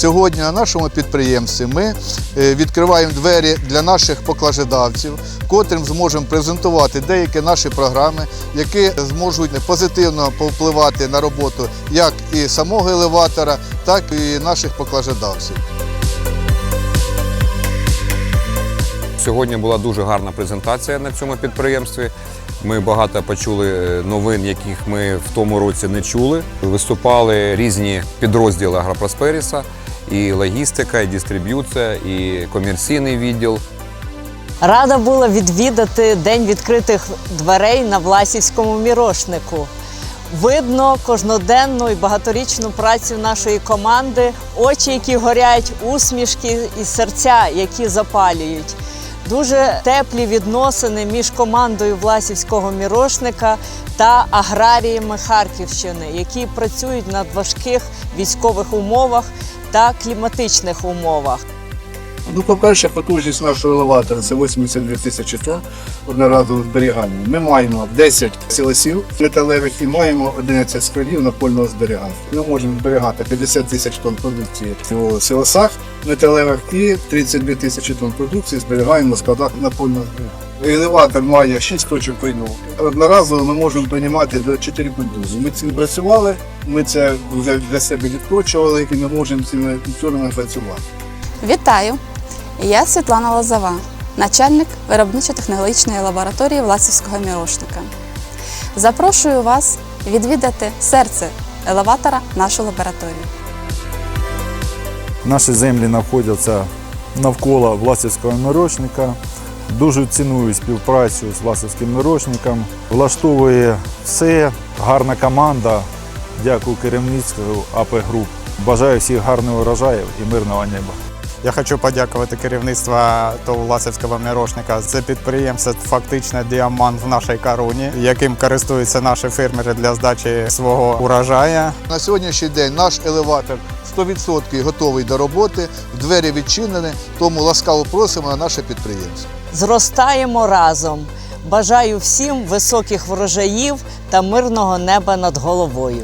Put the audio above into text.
Сьогодні на нашому підприємстві ми е, відкриваємо двері для наших поклажедавців, котрим зможемо презентувати деякі наші програми, які зможуть позитивно повпливати на роботу як і самого елеватора, так і наших поклажедавців. Сьогодні була дуже гарна презентація на цьому підприємстві. Ми багато почули е, новин, яких ми в тому році не чули. Виступали різні підрозділи Агропросперіса, і логістика, і дистриб'юція, і комерційний відділ. Рада була відвідати День відкритих дверей на Власівському мірошнику. Видно кожноденну і багаторічну працю нашої команди, очі, які горять, усмішки і серця, які запалюють. Дуже теплі відносини між командою Власівського мірошника та аграріями Харківщини, які працюють над важких військових умовах та кліматичних умовах. Ну, по-перше, потужність нашого елеватора це 82 тисячі тонн одноразового зберігання. Ми маємо 10 сілосів металевих і маємо 11 складів напольного зберігання. Ми можемо зберігати 50 тисяч тонн продукції у сілосах металевих і 32 тисячі тонн продукції зберігаємо на складах напольного зберігання. Елеватор має 6 точок прийму. Одноразово ми можемо приймати до 4 культури. Ми цим працювали, ми це вже для себе відкручували і ми можемо цими культурами працювати. Вітаю! Я Світлана Лозова, начальник виробничо-технологічної лабораторії Власівського мірошника. Запрошую вас відвідати серце елеватора нашу лабораторію. Наші землі знаходяться навколо Власівського мирочника. Дуже ціную співпрацю з Власовським мирочником. Влаштовує все, гарна команда. Дякую керівництву АП Груп. Бажаю всіх гарних урожаю і мирного неба. Я хочу подякувати керівництву ТОВ Власівського мірошника. Це підприємство фактично діамант в нашій короні, яким користуються наші фермери для здачі свого урожаю. На сьогоднішній день наш елеватор 100% готовий до роботи, двері відчинені, тому ласкаво просимо на наше підприємство. Зростаємо разом. Бажаю всім високих врожаїв та мирного неба над головою.